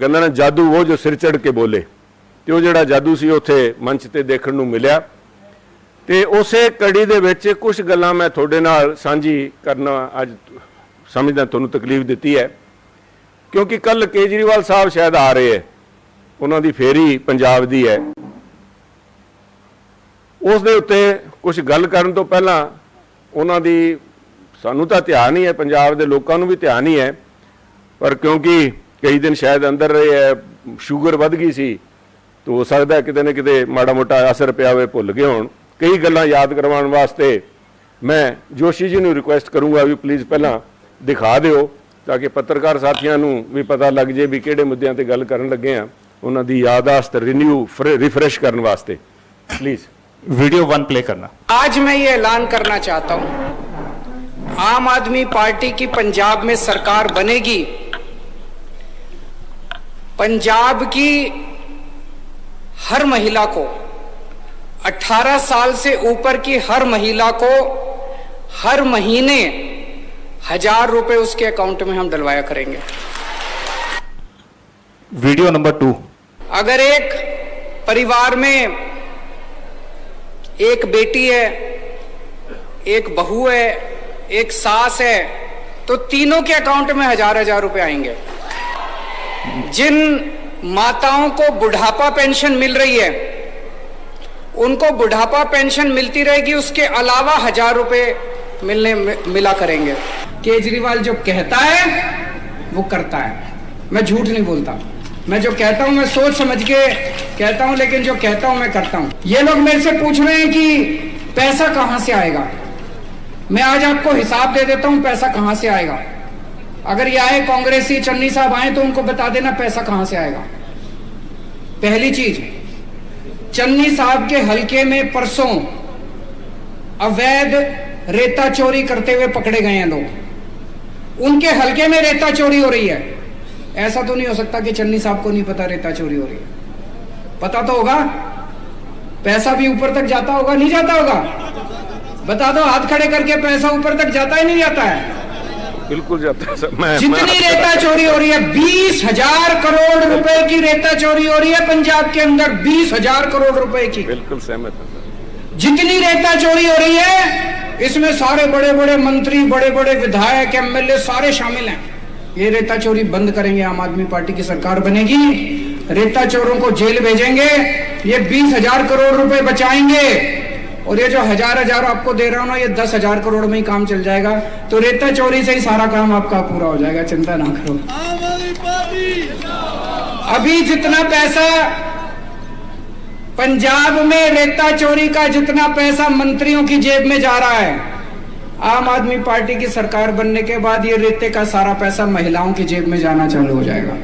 ਕਹਿੰਦਾ ਨਾ, ਜਾਦੂ ਉਹ ਜੋ ਸਿਰ ਚੜ ਕੇ ਬੋਲੇ। ਤੇ ਉਹ ਜਿਹੜਾ ਜਾਦੂ ਸੀ, ਉੱਥੇ ਮੰਚ ਤੇ ਦੇਖਣ ਨੂੰ ਮਿਲਿਆ। ਤੇ ਉਸੇ ਕੜੀ ਦੇ ਵਿੱਚ ਕੁਝ ਗੱਲਾਂ ਮੈਂ ਤੁਹਾਡੇ ਨਾਲ ਸਾਂਝੀ ਕਰਨਾ ਅੱਜ ਸਮਝਦਾ, ਤੁਹਾਨੂੰ ਤਕਲੀਫ ਦਿੱਤੀ ਹੈ। ਕਿਉਂਕਿ ਕੱਲ ਕੇਜਰੀਵਾਲ ਸਾਹਿਬ ਸ਼ਾਇਦ ਆ ਰਹੇ ਹੈ। ਉਹਨਾਂ ਦੀ ਫੇਰੀ ਪੰਜਾਬ ਦੀ ਹੈ। ਉਸ ਦੇ ਉੱਤੇ ਕੁਝ ਗੱਲ ਕਰਨ ਤੋਂ ਪਹਿਲਾਂ ਉਹਨਾਂ ਦੀ ਸਾਨੂੰ ਤਾਂ ਧਿਆਨ ਹੀ ਹੈ, ਪੰਜਾਬ ਦੇ ਲੋਕਾਂ ਨੂੰ ਵੀ ਧਿਆਨ ਹੀ ਹੈ। ਪਰ ਕਿਉਂਕਿ ਕਈ ਦਿਨ ਸ਼ਾਇਦ ਅੰਦਰ ਰਹੇ ਹੈ ਸ਼ੂਗਰ ਵੱਧ ਗਈ ਸੀ ਤਾਂ ਹੋ ਸਕਦਾ ਹੈ ਕਿਤੇ ਨਾ ਕਿਤੇ ਮਾੜਾ ਮੋਟਾ ਅਸਰ ਪਿਆ ਹੋਵੇ ਭੁੱਲ ਗਏ ਹੋਣ ਕਈ ਗੱਲਾਂ ਯਾਦ ਕਰਵਾਉਣ ਵਾਸਤੇ ਮੈਂ ਜੋਸ਼ੀ ਜੀ ਨੂੰ ਰਿਕੁਐਸਟ ਕਰੂੰਗਾ ਵੀ ਪਲੀਜ਼ ਪਹਿਲਾਂ ਦਿਖਾ ਦਿਓ ਤਾਂ ਕਿ ਪੱਤਰਕਾਰ ਸਾਥੀਆਂ ਨੂੰ ਵੀ ਪਤਾ ਲੱਗ ਜੇ ਵੀ ਕਿਹੜੇ ਮੁੱਦਿਆਂ ਤੇ ਗੱਲ ਕਰਨ ਲੱਗੇ ਆ ਉਹਨਾਂ ਦੀ ਯਾਦਾਸ਼ਤ ਰੀਨਿਊ ਰਿਫਰੈਸ਼ ਕਰਨ ਵਾਸਤੇ ਪਲੀਜ਼ वीडियो वन प्ले करना आज मैं ये ऐलान करना चाहता हूं आम आदमी पार्टी की पंजाब में सरकार बनेगी पंजाब की हर महिला को 18 साल से ऊपर की हर महिला को हर महीने हज़ार रुपए उसके अकाउंट में हम डलवाया करेंगे। Video number two. अगर एक परिवार में एक बेटी है एक बहू है एक सास है तो तीनों के अकाउंट में हज़ार हज़ार रुपए आएँगे। जिन माताओं को बुढ़ापा पेंशन मिल रही है, उनको बुढ़ापा पेंशन मिलती रहेगी, उसके अलावा हज़ार रुपए मिलने मिला करेंगे। केजरीवाल जो कहता है, वो करता है। मैं झूठ नहीं बोलता। मैं जो कहता हूँ, मैं सोच समझ के कहता हूँ, लेकिन जो कहता हूँ, मैं करता हूँ। ये लोग मेरे से पूछ रहे हैं कि पैसा कहाँ से आएगा? मैं आज आपको हिसाब दे देता हूँ, पैसा कहाँ से आएगा? अगर ये आए, कांग्रेसी चन्नी साहब आए तो उनको बता देना पैसा कहाँ से आएगा। पहली चीज़, चन्नी साहब के हलके में परसों अवैध रेता चोरी करते हुए पकड़े गए हैं लोग। उनके हलके में रेता चोरी हो रही है। ऐसा तो नहीं हो सकता कि चन्नी साहब को नहीं पता रेता चोरी हो रही है। पता तो होगा, पैसा भी ऊपर तक जाता होगा, नहीं जाता होगा। बता दो, हाथ खड़े करके पैसा ऊपर तक जाता ही, नहीं जाता है? बिल्कुल जाता है मैं जितनी मैं... रेता चोरी हो रही है बीस हज़ार करोड़ रुपए की रेता चोरी हो रही है पंजाब के अंदर बीस हज़ार करोड़ रुपए की। बिल्कुल सहमत है। जितनी रेता चोरी हो रही है इसमें सारे बड़े बड़े मंत्री बड़े बड़े विधायक एमएलए सारे शामिल हैं। ये रेता चोरी बंद करेंगे आम आदमी पार्टी की सरकार बनेगी। रेता चोरों को जेल भेजेंगे ये बीस हज़ार करोड़ रुपए बचाएँगे। और ये जो हज़ार हज़ार आपको दे रहा हूँ ना, ये दस हज़ार करोड़ में ही काम चल जाएगा। तो रेता चोरी से ही सारा काम आपका पूरा हो जाएगा, चिंता ना करो। अभी जितना पैसा पंजाब में रेता चोरी का जितना पैसा मंत्रियों की जेब में जा रहा है, आम आदमी पार्टी की सरकार बनने के बाद ये रेते का सारा पैसा महिलाओं की जेब में जाना चालू हो जाएगा।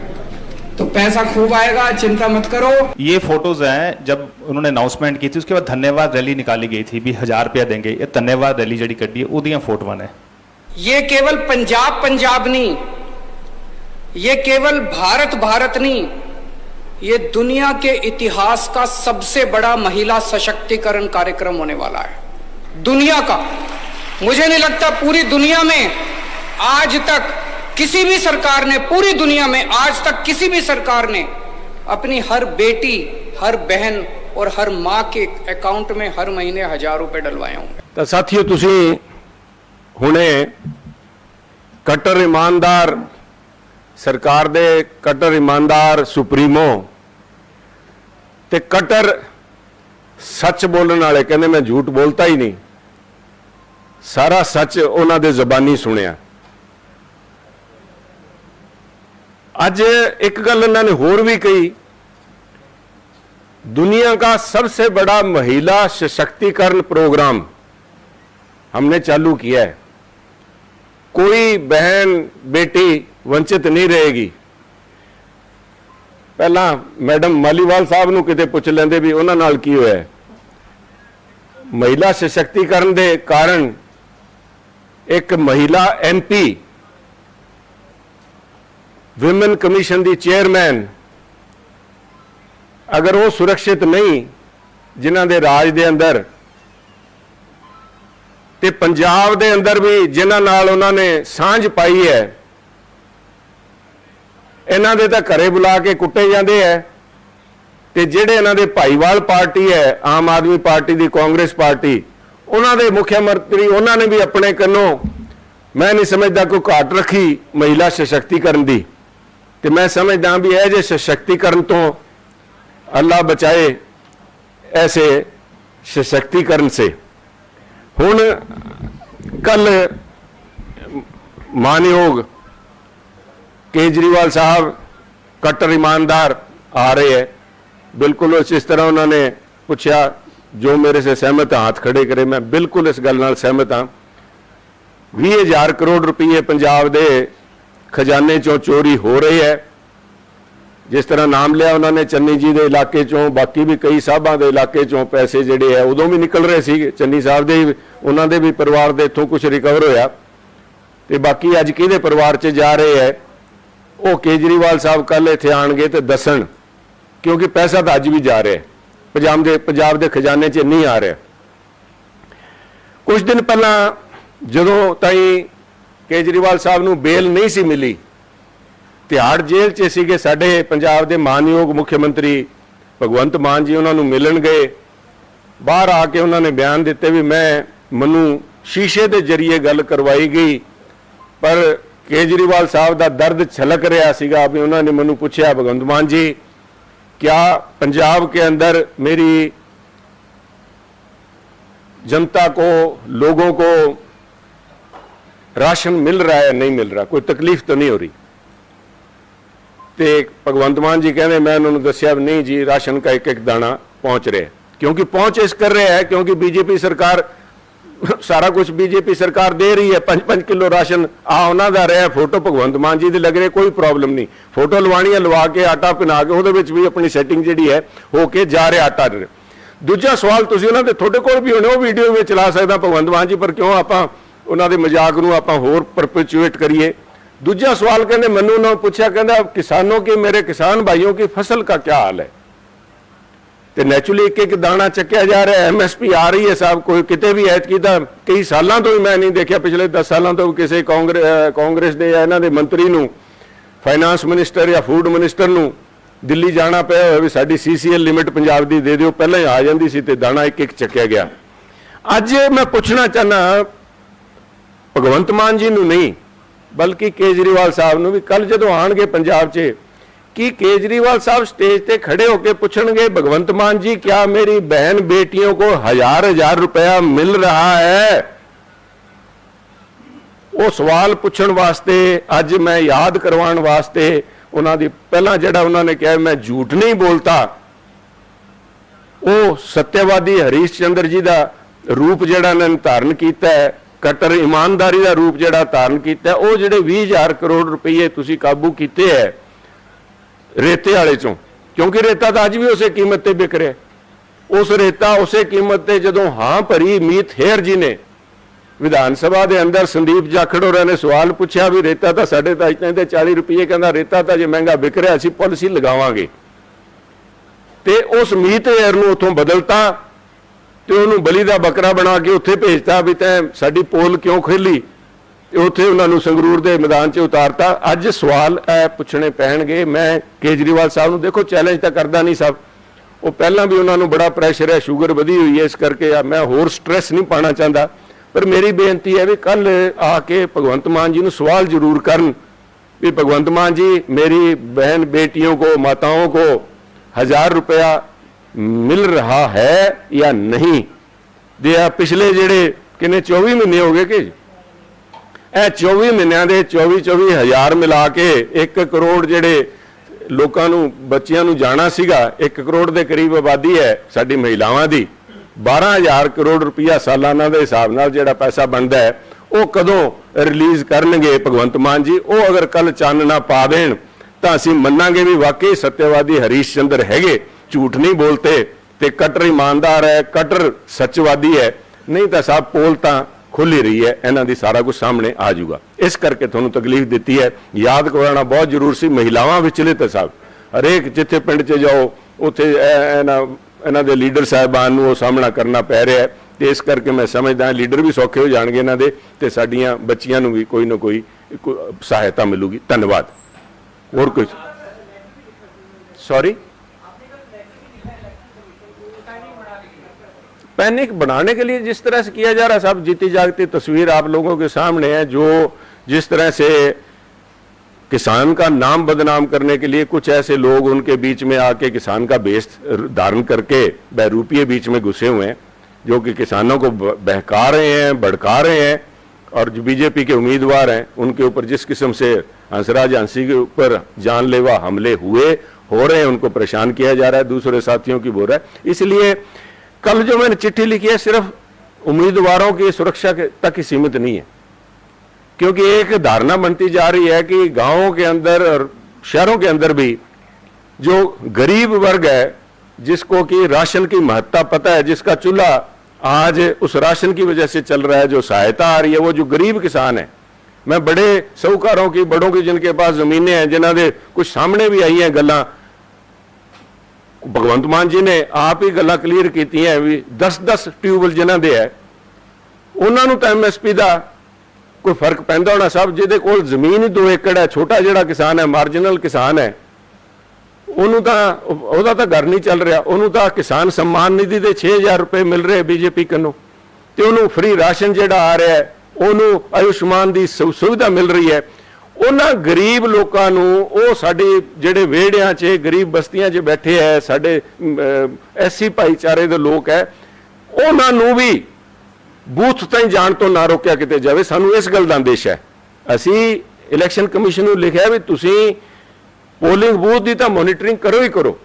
पैसा खूब आएगा चिंता मत करो। ये फ़ोटोज़ हैं जब उन्होंने अनाउंसमेंट की थी उसके बाद धन्यवाद रैली निकाली गई थी भी हज़ार रुपया देंगे। ये धन्यवाद रैली जी कड्डी है ओदिया फ़ोटो ने ये केवल पंजाब पंजाब नहीं ये केवल भारत भारत नहीं ये दुनिया के इतिहास का सबसे बड़ा महिला सशक्तिकरण कार्यक्रम होने वाला है। दुनिया का। मुझे नहीं लगता पूरी दुनिया में आज तक किसी भी सरकार ने पूरी दुनिया में आज तक किसी भी सरकार ने अपनी हर बेटी हर बहन और हर माँ के अकाउंट में हर महीने हजार रुपए डलवाए होंगे ਤਾਂ ਸਾਥੀਓ ਤੁਸੀਂ ਹੁਣੇ ਕਟਰ ਇਮਾਨਦਾਰ ਸਰਕਾਰ ਦੇ ਕਟਰ ਇਮਾਨਦਾਰ ਸੁਪਰੀਮੋ ਤੇ ਕਟਰ ਸੱਚ ਬੋਲਣ ਵਾਲੇ ਕਹਿੰਦੇ ਮੈਂ ਝੂਠ ਬੋਲਤਾ ਹੀ ਨਹੀਂ ਸਾਰਾ ਸੱਚ ਉਹਨਾਂ ਦੇ ਜ਼ਬਾਨੀ ਸੁਣਿਆ ਅੱਜ ਇੱਕ ਗੱਲ ਇਹਨਾਂ ਨੇ ਹੋਰ ਵੀ ਕਹੀ दुनिया का सबसे बड़ा महिला सशक्तिकरण प्रोग्राम हमने चालू किया है कोई बहन बेटी वंचित नहीं रहेगी ਪਹਿਲਾਂ ਮੈਡਮ ਮਾਲੀਵਾਲ ਸਾਹਿਬ ਨੂੰ ਕਿਤੇ ਪੁੱਛ ਲੈਂਦੇ ਵੀ ਉਹਨਾਂ ਨਾਲ ਕੀ ਹੋਇਆ ਹੈ। ਮਹਿਲਾ ਸਸ਼ਕਤੀਕਰਨ ਦੇ ਕਾਰਨ ਇੱਕ ਮਹਿਲਾ ਐਮਪੀ ਵਿਮਨ ਕਮਿਸ਼ਨ ਦੀ ਚੇਅਰਮੈਨ ਅਗਰ ਉਹ ਸੁਰੱਖਿਅਤ ਨਹੀਂ, ਜਿਨ੍ਹਾਂ ਦੇ ਰਾਜ ਦੇ ਅੰਦਰ, ਤੇ ਪੰਜਾਬ ਦੇ ਅੰਦਰ ਵੀ ਜਿਨ੍ਹਾਂ ਨਾਲ ਉਹਨਾਂ ਨੇ ਸਾਂਝ ਪਾਈ ਹੈ, ਇਹਨਾਂ ਦੇ ਤਾਂ ਘਰੇ ਬੁਲਾ ਕੇ ਕੁੱਟੇ ਜਾਂਦੇ ਐ ਤੇ ਜਿਹੜੇ ਇਹਨਾਂ ਦੇ ਭਾਈਵਾਲ ਪਾਰਟੀ ਹੈ, ਆਮ ਆਦਮੀ ਪਾਰਟੀ ਦੀ ਕਾਂਗਰਸ ਪਾਰਟੀ, ਉਹਨਾਂ ਦੇ ਮੁੱਖ ਮੰਤਰੀ ਉਹਨਾਂ ਨੇ ਵੀ ਆਪਣੇ ਕੰਨੋਂ, ਮੈਂ ਨਹੀਂ ਸਮਝਦਾ ਕੋਈ ਘਾਟ ਰੱਖੀ ਮਹਿਲਾ ਸਸ਼ਕਤੀਕਰਨ ਦੀ। ਤੇ ਮੈਂ ਸਮਝਦਾ ਵੀ ਇਹ ਜੇ ਸਸ਼ਕਤੀਕਰਨ ਤੋਂ ਅੱਲਾ ਬਚਾਏ ਐਸੇ ਸਸ਼ਕਤੀਕਰਨ ਸੇ। ਹੁਣ ਕੱਲ ਮਾਨਯੋਗ ਕੇਜਰੀਵਾਲ ਸਾਹਿਬ ਕੱਟਰ ਇਮਾਨਦਾਰ ਆ ਰਹੇ ਹੈ ਬਿਲਕੁਲ ਉਸ ਇਸ ਤਰ੍ਹਾਂ ਉਹਨਾਂ ਨੇ ਪੁੱਛਿਆ, ਜੋ ਮੇਰੇ ਸੇ ਸਹਿਮਤ ਹੱਥ ਖੜੇ ਕਰੇ, ਮੈਂ ਬਿਲਕੁਲ ਇਸ ਗੱਲ ਨਾਲ ਸਹਿਮਤ ਹਾਂ। 20000 ਕਰੋੜ ਰੁਪਏ ਪੰਜਾਬ ਦੇ ਖਜ਼ਾਨੇ ਚੋਂ ਚੋਰੀ ਹੋ ਰਹੀ ਹੈ। ਜਿਸ ਤਰ੍ਹਾਂ ਨਾਮ ਲਿਆ ਉਹਨਾਂ ਨੇ ਚੰਨੀ ਜੀ ਦੇ ਇਲਾਕੇ ਚੋਂ, ਬਾਕੀ ਵੀ ਕਈ ਸਾਹਿਬਾਂ ਦੇ ਇਲਾਕੇ ਚੋਂ ਪੈਸੇ ਜਿਹੜੇ ਆ ਉਦੋਂ ਵੀ ਨਿਕਲ ਰਹੇ ਸੀ ਚੰਨੀ ਸਾਹਿਬ ਦੇ ਉਹਨਾਂ ਦੇ ਵੀ ਪਰਿਵਾਰ ਦੇ ਇੱਥੋਂ ਕੁਝ ਰਿਕਵਰ ਹੋਇਆ। ਤੇ ਬਾਕੀ ਅੱਜ ਕਿਹਦੇ ਪਰਿਵਾਰ 'ਚ ਜਾ ਰਹੇ ਹੈ, ਉਹ ਕੇਜਰੀਵਾਲ ਸਾਹਿਬ ਕੱਲ ਇੱਥੇ ਆਣਗੇ ਤੇ ਦੱਸਣ, ਕਿਉਂਕਿ ਪੈਸਾ ਤਾਂ ਅੱਜ ਵੀ ਜਾ ਰਿਹਾ ਪੰਜਾਬ ਦੇ ਪੰਜਾਬ ਦੇ ਖਜ਼ਾਨੇ 'ਚ ਨਹੀਂ ਆ ਰਿਹਾ ਕੁਝ ਦਿਨ ਪਹਿਲਾਂ ਜਦੋਂ ਤਾਈ ਕੇਜਰੀਵਾਲ ਸਾਹਿਬ ਨੂੰ ਬੇਲ ਨਹੀਂ ਸੀ ਮਿਲੀ ਤਿਹਾੜ ਜੇਲ੍ਹ 'ਚ ਸੀਗੇ ਸਾਡੇ ਪੰਜਾਬ ਦੇ ਮਾਨਯੋਗ ਮੁੱਖ ਮੰਤਰੀ ਭਗਵੰਤ ਮਾਨ ਜੀ ਉਹਨਾਂ ਨੂੰ ਮਿਲਣ ਗਏ ਬਾਹਰ ਆ ਕੇ ਉਹਨਾਂ ਨੇ ਬਿਆਨ ਦਿੱਤੇ ਵੀ ਮੈਂ ਮੈਨੂੰ ਸ਼ੀਸ਼ੇ ਦੇ ਜ਼ਰੀਏ ਗੱਲ ਕਰਵਾਈ ਗਈ ਪਰ ਕੇਜਰੀਵਾਲ ਸਾਹਿਬ ਦਾ ਦਰਦ ਛਲਕ ਰਿਹਾ ਸੀਗਾ ਵੀ ਉਹਨਾਂ ਨੇ ਮੈਨੂੰ ਪੁੱਛਿਆ ਭਗਵੰਤ ਮਾਨ ਜੀ क्या पंजाब के अंदर मेरी जनता को लोगों को राशन मिल रहा है नहीं मिल रहा कोई तकलीफ तो नहीं हो रही ਤੇ ਭਗਵੰਤ ਮਾਨ ਜੀ ਕਹਿੰਦੇ ਮੈਂ ਉਹਨਾਂ ਨੂੰ ਦੱਸਿਆ ਵੀ ਨਹੀਂ ਜੀ ਰਾਸ਼ਨ ਦਾ ਇੱਕ ਇੱਕ ਦਾਣਾ ਪਹੁੰਚ ਰਿਹਾ ਹੈ। ਕਿਉਂਕਿ ਪਹੁੰਚ ਇਸ ਕਰ ਰਿਹਾ ਹੈ ਕਿਉਂਕਿ ਬੀਜੇਪੀ ਸਰਕਾਰ ਸਾਰਾ ਕੁਝ ਬੀਜੇਪੀ ਸਰਕਾਰ ਦੇ ਰਹੀ ਹੈ 5-5 ਕਿਲੋ ਰਾਸ਼ਨ ਆ ਉਹਨਾਂ ਦਾ ਰਿਹਾ ਫੋਟੋ ਭਗਵੰਤ ਮਾਨ ਜੀ ਦੇ ਲੱਗ ਰਿਹਾ ਕੋਈ ਪ੍ਰੋਬਲਮ ਨਹੀਂ ਫੋਟੋ ਲਵਾਣੀ ਹੈ ਲਵਾ ਕੇ ਆਟਾ ਪਿਨਾ ਕੇ ਉਹਦੇ ਵਿੱਚ ਵੀ ਆਪਣੀ ਸੈਟਿੰਗ ਜਿਹੜੀ ਹੈ ਹੋ ਕੇ ਜਾ ਰਿਹਾ ਆਟਾ ਦੂਜਾ ਸਵਾਲ ਤੁਸੀਂ ਉਹਨਾਂ ਦੇ ਤੁਹਾਡੇ ਕੋਲ ਵੀ ਹੋਣੇ ਉਹ ਵੀਡੀਓ ਵਿੱਚ ਚਲਾ ਸਕਦਾ ਭਗਵੰਤ ਮਾਨ ਜੀ ਪਰ ਕਿਉਂ ਆਪਾਂ ਉਹਨਾਂ ਦੇ ਮਜ਼ਾਕ ਨੂੰ ਆਪਾਂ ਹੋਰ ਪਰਪੈਚੁਏਟ ਕਰੀਏ दूसरा सवाल कहने मनु ने पूछा कहना किसानों की मेरे किसान भाइयों की फसल का क्या हाल है ਤੇ ਨੈਚੁਰਲੀ ਇੱਕ ਇੱਕ ਦਾਣਾ ਚੱਕਿਆ ਜਾ ਰਿਹਾ ਐਮਐਸਪੀ ਆ ਰਹੀ ਹੈ ਸਾਹਿਬ ਕੋਈ ਕਿਤੇ ਵੀ ਐਤਕੀ ਤਾਂ ਕਈ ਸਾਲਾਂ ਤੋਂ ਹੀ ਮੈਂ ਨਹੀਂ ਦੇਖਿਆ ਪਿਛਲੇ 10 ਸਾਲਾਂ ਤੋਂ ਵੀ ਕਿਸੇ ਕਾਂਗਰਸ ਕਾਂਗਰਸ ਦੇ ਜਾਂ ਇਹਨਾਂ ਦੇ ਮੰਤਰੀ ਨੂੰ ਫਾਈਨਾਂਸ ਮਿਨਿਸਟਰ ਜਾਂ ਫੂਡ ਮਿਨਿਸਟਰ ਨੂੰ ਦਿੱਲੀ ਜਾਣਾ ਪਿਆ ਹੋਵੇ ਵੀ ਸਾਡੀ ਸੀਸੀਐਲ ਲਿਮਿਟ ਪੰਜਾਬ ਦੀ ਦੇ ਦਿਓ ਪਹਿਲਾਂ ਹੀ ਆ ਜਾਂਦੀ ਸੀ ਤੇ ਦਾਣਾ ਇੱਕ ਇੱਕ ਚੱਕਿਆ ਗਿਆ ਅੱਜ ਮੈਂ ਪੁੱਛਣਾ ਚਾਹਨਾ ਭਗਵੰਤ ਮਾਨ ਜੀ ਨੂੰ ਨਹੀਂ, ਬਲਕਿ ਕੇਜਰੀਵਾਲ ਸਾਹਿਬ ਨੂੰ ਵੀ ਕੱਲ ਜਦੋਂ ਆਣਗੇ ਪੰਜਾਬ 'ਚ, ਕੀ ਕੇਜਰੀਵਾਲ ਸਾਹਿਬ ਸਟੇਜ ਤੇ ਖੜੇ ਹੋ ਕੇ ਪੁੱਛਣਗੇ, ਭਗਵੰਤ ਮਾਨ ਜੀ, ਕਿਆ ਮੇਰੀ ਬਹਿਣ ਬੇਟੀਆਂ ਕੋ ਹਜ਼ਾਰ ਹਜ਼ਾਰ ਰੁਪਇਆ ਮਿਲ ਰਹਾ ਹੈ? ਉਹ ਸਵਾਲ ਪੁੱਛਣ ਵਾਸਤੇ, ਅੱਜ ਮੈਂ ਯਾਦ ਕਰਵਾਉਣ ਵਾਸਤੇ ਉਹਨਾਂ ਦੀ, ਪਹਿਲਾਂ ਜਿਹੜਾ ਉਹਨਾਂ ਨੇ ਕਿਹਾ, ਮੈਂ ਝੂਠ ਨਹੀਂ ਬੋਲਤਾ। ਉਹ ਸੱਤਿਆਵਾਦੀ ਹਰੀਸ਼ ਚੰਦਰ ਜੀ ਦਾ ਰੂਪ ਜਿਹੜਾ ਇਹਨਾਂ ਨੇ ਧਾਰਨ ਕੀਤਾ ਹੈ ਕਟਰ ਇਮਾਨਦਾਰੀ ਦਾ ਰੂਪ ਜਿਹੜਾ ਧਾਰਨ ਕੀਤਾ, ਉਹ ਜਿਹੜੇ 20000 ਕਰੋੜ ਰੁਪਏ ਤੁਸੀਂ ਕਾਬੂ ਕੀਤੇ ਹੈ, ਰੇਤੇ ਵਾਲੇ ਚੋਂ, ਕਿਉਂਕਿ ਰੇਤਾ ਤਾਂ ਅੱਜ ਵੀ ਉਸੇ ਕੀਮਤ ਤੇ ਵਿਕ ਰਿਹਾ। ਉਸ ਰੇਤਾ, ਉਸੇ ਕੀਮਤ ਤੇ ਜਦੋਂ ਹਾਂ ਭਰੀ ਮੀਤ ਹੇਰ ਜੀ ਨੇ, ਵਿਧਾਨ ਸਭਾ ਦੇ ਅੰਦਰ ਸੰਦੀਪ ਜਾਖੜ ਹੋਰਾਂ ਨੇ ਸਵਾਲ ਪੁੱਛਿਆ ਵੀ ਰੇਤਾ ਤਾਂ ਸਾਡੇ ਤਾਂ ਇਤਨੇ ਤੇ 40 ਰੁਪਏ ਕਹਿੰਦਾ ਰੇਤਾ ਤਾਂ ਜੇ ਮਹਿੰਗਾ ਵਿਕ ਰਿਹਾ, ਅਸੀਂ ਪਾਲਿਸੀ ਲਗਾਵਾਂਗੇ। ਤੇ ਉਸ ਮੀਤ ਹੇਰ ਨੂੰ ਉਥੋਂ ਬਦਲਤਾ ਤੇ ਉਹਨੂੰ ਬਲੀ ਦਾ ਬੱਕਰਾ ਬਣਾ ਕੇ ਉੱਥੇ ਭੇਜਤਾ ਵੀ ਤੈਂ ਸਾਡੀ ਪੋਲ ਕਿਉਂ ਖੇਲੀ? ਤੇ ਉੱਥੇ ਉਹਨਾਂ ਨੂੰ ਸੰਗਰੂਰ ਦੇ ਮੈਦਾਨ 'ਚ ਉਤਾਰਤਾ। ਅੱਜ ਸਵਾਲ ਇਹ ਪੁੱਛਣੇ ਪੈਣਗੇ। ਮੈਂ ਕੇਜਰੀਵਾਲ ਸਾਹਿਬ ਨੂੰ ਦੇਖੋ ਚੈਲੰਜ ਤਾਂ ਕਰਦਾ ਨਹੀਂ ਸਭ। ਉਹ ਪਹਿਲਾਂ ਵੀ ਉਹਨਾਂ ਨੂੰ ਬੜਾ ਪ੍ਰੈਸ਼ਰ ਹੈ ਸ਼ੂਗਰ ਵਧੀ ਹੋਈ ਹੈ ਇਸ ਕਰਕੇ ਆ। ਮੈਂ ਹੋਰ ਸਟ्रेस ਨਹੀਂ ਪਾਣਾ ਚਾਹੁੰਦਾ। ਪਰ ਮੇਰੀ ਬੇਨਤੀ ਹੈ ਵੀ ਕੱਲ ਆ ਕੇ ਭਗਵੰਤ ਮਾਨ ਜੀ ਨੂੰ ਸਵਾਲ ਜ਼ਰੂਰ ਕਰਨ ਵੀ ਭਗਵੰਤ ਮਾਨ ਜੀ, ਮੇਰੀ ਬਹਿਣ ਬੇਟੀਆਂ ਕੋ ਮਾਤਾओं ਕੋ 1000 ਰੁਪਇਆ ਮਿਲ ਰਿਹਾ ਹੈ ਜਾਂ ਨਹੀਂ? ਦੇ ਆ ਪਿਛਲੇ ਜਿਹੜੇ ਕਿੰਨੇ 24 ਮਹੀਨੇ ਹੋ ਗਏ ਕਿ? ਇਹ 24 ਮਹੀਨਿਆਂ ਦੇ 24 24 ਹਜ਼ਾਰ ਮਿਲਾ ਕੇ 1 ਕਰੋੜ ਜਿਹੜੇ ਲੋਕਾਂ ਨੂੰ, ਬੱਚਿਆਂ ਨੂੰ ਜਾਣਾ ਸੀਗਾ 1 ਕਰੋੜ ਦੇ ਕਰੀਬ ਆਬਾਦੀ ਹੈ ਸਾਡੀ ਮਹਿਲਾਵਾਂ ਦੀ। 12000 ਕਰੋੜ ਰੁਪਇਆ ਸਾਲਾਨਾ ਦੇ ਹਿਸਾਬ ਨਾਲ ਜਿਹੜਾ ਪੈਸਾ ਬਣਦਾ ਹੈ, ਉਹ ਕਦੋਂ ਰਿਲੀਜ਼ ਕਰਨਗੇ ਭਗਵੰਤ ਮਾਨ ਜੀ? ਉਹ ਅਗਰ ਕੱਲ ਚਾਨਣਾ ਪਾ ਦੇਣ, ਤਾਂ ਅਸੀਂ ਮੰਨਾਂਗੇ ਵੀ ਵਾਕਈ ਸੱਤਿਆਵਾਦੀ ਹਰੀਸ਼ ਚੰਦਰ ਹੈਗੇ। ਝੂਠ ਨਹੀਂ ਬੋਲਤੇ ਤੇ ਕਟਰ ਇਮਾਨਦਾਰ ਹੈ ਕਟਰ ਸੱਚਵਾਦੀ ਹੈ ਨਹੀਂ ਤਾਂ ਸਭ ਪੋਲ ਤਾਂ ਖੁੱਲ ਹੀ ਰਹੀ ਹੈ ਇਹਨਾਂ ਦੀ ਸਾਰਾ ਕੁਝ ਸਾਹਮਣੇ ਆ ਜਾਊਗਾ ਇਸ ਕਰਕੇ ਤੁਹਾਨੂੰ ਤਕਲੀਫ ਦਿੱਤੀ ਹੈ ਯਾਦ ਕਰਾਉਣਾ ਬਹੁਤ ਜ਼ਰੂਰ ਸੀ ਮਹਿਲਾਵਾਂ ਵਿਚਲੇ ਤਾਂ ਸਭ ਹਰੇਕ ਜਿੱਥੇ ਪਿੰਡ 'ਚ ਜਾਓ ਉੱਥੇ ਇਹ- ਇਹਨਾਂ ਇਹਨਾਂ ਦੇ ਲੀਡਰ ਸਾਹਿਬਾਨ ਨੂੰ ਉਹ ਸਾਹਮਣਾ ਕਰਨਾ ਪੈ ਰਿਹਾ ਹੈ ਤੇ ਇਸ ਕਰਕੇ ਮੈਂ ਸਮਝਦਾ ਲੀਡਰ ਵੀ ਸੌਖੇ ਹੋ ਜਾਣਗੇ ਇਹਨਾਂ ਦੇ ਤੇ ਸਾਡੀਆਂ ਬੱਚੀਆਂ ਨੂੰ ਵੀ ਕੋਈ ਨਾ ਕੋਈ ਕੋਈ ਸਹਾਇਤਾ ਮਿਲੂਗੀ ਧੰਨਵਾਦ और कुछ सॉरी पैनिक बनाने के लिए जिस तरह से किया जा रहा है साहब जीती जागती तस्वीर आप लोगों के सामने है, जो जिस तरह से किसान का नाम बदनाम करने के लिए कुछ ऐसे लोग उनके बीच में आके किसान का बेस धारण करके बहरूपीय बीच में घुसे हुए हैं, जो कि किसानों को बहका रहे हैं, भड़का रहे हैं, और जो बीजेपी के उम्मीदवार हैं, उनके ऊपर जिस किस्म से हंसराज हँसी के ऊपर जानलेवा हमले हुए, हो रहे हैं, उनको परेशान किया जा रहा है, दूसरे साथियों की बोल रहा है। इसलिए कल जो मैंने चिट्ठी लिखी है सिर्फ उम्मीदवारों की सुरक्षा के तक ही सीमित नहीं है क्योंकि एक धारणा बनती जा रही है कि गांवों के अंदर और शहरों के अंदर भी जो गरीब वर्ग है जिसको कि राशन की महत्ता पता है जिसका चूल्हा आज उस राशन की वजह से चल रहा है जो सहायता आ रही है वो जो गरीब किसान है मैं बड़े साहूकारों की बड़ों की जिनके पास जमीनें हैं जिन्हों के कुछ सामने भी आई हैं गल् ਭਗਵੰਤ ਮਾਨ ਜੀ ਨੇ ਆਪ ਹੀ ਗੱਲਾਂ ਕਲੀਅਰ ਕੀਤੀਆਂ ਵੀ 10-10 ਟਿਊਬਲ ਜਿਨ੍ਹਾਂ ਦੇ ਹੈ, ਉਹਨਾਂ ਨੂੰ ਤਾਂ ਐਮਐਸਪੀ ਦਾ ਕੋਈ ਫ਼ਰਕ ਪੈਂਦਾ ਹੋਣਾ ਸਭ, ਜਿਹਦੇ ਕੋਲ ਜ਼ਮੀਨ ਹੀ 2 ਏਕੜ ਹੈ, ਛੋਟਾ ਜਿਹੜਾ ਕਿਸਾਨ ਹੈ ਮਾਰਜਨਲ ਕਿਸਾਨ ਹੈ, ਉਹਨੂੰ ਤਾਂ ਉਹਦਾ ਤਾਂ ਘਰ ਨਹੀਂ ਚੱਲ ਰਿਹਾ, ਉਹਨੂੰ ਤਾਂ ਕਿਸਾਨ ਸਨਮਾਨ ਨਿਧੀ ਦੇ 6000 ਰੁਪਏ ਮਿਲ ਰਹੇ ਬੀਜੇਪੀ ਕੰਨੋਂ, ਤੇ ਉਹਨੂੰ ਫ੍ਰੀ ਰਾਸ਼ਨ ਜਿਹੜਾ ਆ ਰਿਹਾ ਉਹਨੂੰ ਆਯੁਸ਼ਮਾਨ ਦੀ ਸੁਵਿਧਾ ਮਿਲ ਰਹੀ ਹੈ ਉਹਨਾਂ ਗਰੀਬ ਲੋਕਾਂ ਨੂੰ ਉਹ ਸਾਡੇ ਜਿਹੜੇ ਵਿਹੜਿਆਂ 'ਚ, ਗਰੀਬ ਬਸਤੀਆਂ 'ਚ ਬੈਠੇ ਹੈ ਸਾਡੇ ਐਸੀ ਭਾਈਚਾਰੇ ਦੇ ਲੋਕ ਹੈ ਉਹਨਾਂ ਨੂੰ ਵੀ ਬੂਥ ਤਾਈਂ ਜਾਣ ਤੋਂ ਨਾ ਰੋਕਿਆ ਕਿਤੇ ਜਾਵੇ। ਸਾਨੂੰ ਇਸ ਗੱਲ ਦਾ ਅੰਦੇਸ਼ ਹੈ ਅਸੀਂ ਇਲੈਕਸ਼ਨ ਕਮਿਸ਼ਨ ਨੂੰ ਲਿਖਿਆ ਵੀ ਤੁਸੀਂ ਪੋਲਿੰਗ ਬੂਥ ਦੀ ਤਾਂ ਮੋਨੀਟਰਿੰਗ ਕਰੋ ਹੀ ਕਰੋ।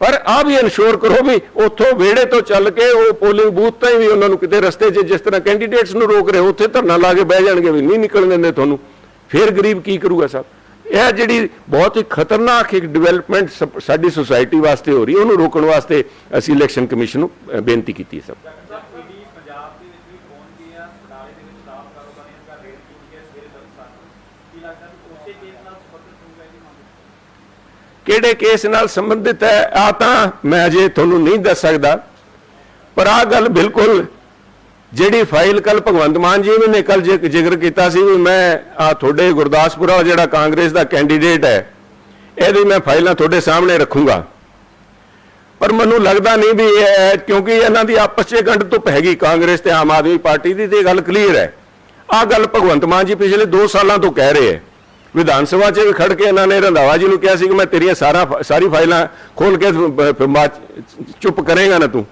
ਪਰ ਆ ਵੀ ਇਨਸ਼ੋਰ ਕਰੋ ਵੀ ਉੱਥੋਂ ਵਿਹੜੇ ਤੋਂ ਚੱਲ ਕੇ ਉਹ ਪੋਲਿੰਗ ਬੂਥ ਤਾਈਂ ਵੀ ਉਹਨਾਂ ਨੂੰ ਕਿਤੇ ਰਸਤੇ 'ਚ ਜਿਸ ਤਰ੍ਹਾਂ ਕੈਂਡੀਡੇਟਸ ਨੂੰ ਰੋਕ ਰਹੇ ਉੱਥੇ ਧਰਨਾ ਲਾ ਕੇ ਬਹਿ ਜਾਣਗੇ ਵੀ ਨਹੀਂ ਨਿਕਲਣ ਦਿੰਦੇ ਤੁਹਾਨੂੰ। ਫਿਰ ਗਰੀਬ ਕੀ ਕਰੂਗਾ ਸਾਹਿਬ ਇਹ ਜਿਹੜੀ ਬਹੁਤ ਹੀ ਖਤਰਨਾਕ ਇੱਕ ਡਿਵੈਲਪਮੈਂਟ ਸਾਡੀ ਸੁਸਾਇਟੀ ਵਾਸਤੇ ਹੋ ਰਹੀ ਉਹਨੂੰ ਰੋਕਣ ਵਾਸਤੇ ਅਸੀਂ ਇਲੈਕਸ਼ਨ ਕਮਿਸ਼ਨ ਨੂੰ ਬੇਨਤੀ ਕੀਤੀ ਸਭ ਕਿਹੜੇ ਕੇਸ ਨਾਲ ਸੰਬੰਧਿਤ ਹੈ ਆ ਤਾਂ ਮੈਂ ਅਜੇ ਤੁਹਾਨੂੰ ਨਹੀਂ ਦੱਸ ਸਕਦਾ ਪਰ ਆ ਗੱਲ ਬਿਲਕੁਲ ਜਿਹੜੀ ਫਾਈਲ ਕੱਲ ਭਗਵੰਤ ਮਾਨ ਜੀ ਨੇ ਕੱਲ ਜ਼ਿਕਰ ਕੀਤਾ ਸੀ ਵੀ ਮੈਂ ਆ ਤੁਹਾਡੇ ਗੁਰਦਾਸਪੁਰਾ ਜਿਹੜਾ ਕਾਂਗਰਸ ਦਾ ਕੈਂਡੀਡੇਟ ਹੈ, ਇਹਦੀ ਮੈਂ ਫਾਈਲਾਂ ਤੁਹਾਡੇ ਸਾਹਮਣੇ ਰੱਖੂੰਗਾ। ਪਰ ਮੈਨੂੰ ਲੱਗਦਾ ਨਹੀਂ ਵੀ ਇਹ ਕਿਉਂਕਿ ਇਹਨਾਂ ਦੀ ਆਪਸ 'ਚ ਗੰਢ ਧੁੱਪ ਹੈਗੀ, ਕਾਂਗਰਸ ਤੇ ਆਮ ਆਦਮੀ ਪਾਰਟੀ ਦੀ ਤੇ ਇਹ ਗੱਲ ਕਲੀਅਰ ਹੈ। ਆ ਗੱਲ ਭਗਵੰਤ ਮਾਨ ਜੀ ਪਿਛਲੇ 2 ਸਾਲਾਂ ਤੋਂ ਕਹਿ ਰਹੇ ਹੈ। ਵਿਧਾਨ ਸਭਾ 'ਚ ਵੀ ਖੜ ਕੇ ਇਹਨਾਂ ਨੇ ਰੰਧਾਵਾ ਜੀ ਨੂੰ ਕਿਹਾ ਸੀ ਕਿ ਮੈਂ ਤੇਰੀਆਂ ਸਾਰਾ ਸਾਰੀ ਫਾਈਲਾਂ ਖੋਲ ਕੇ ਚੁੱਪ ਕਰੇਗਾ ਨਾ ਤੂੰ।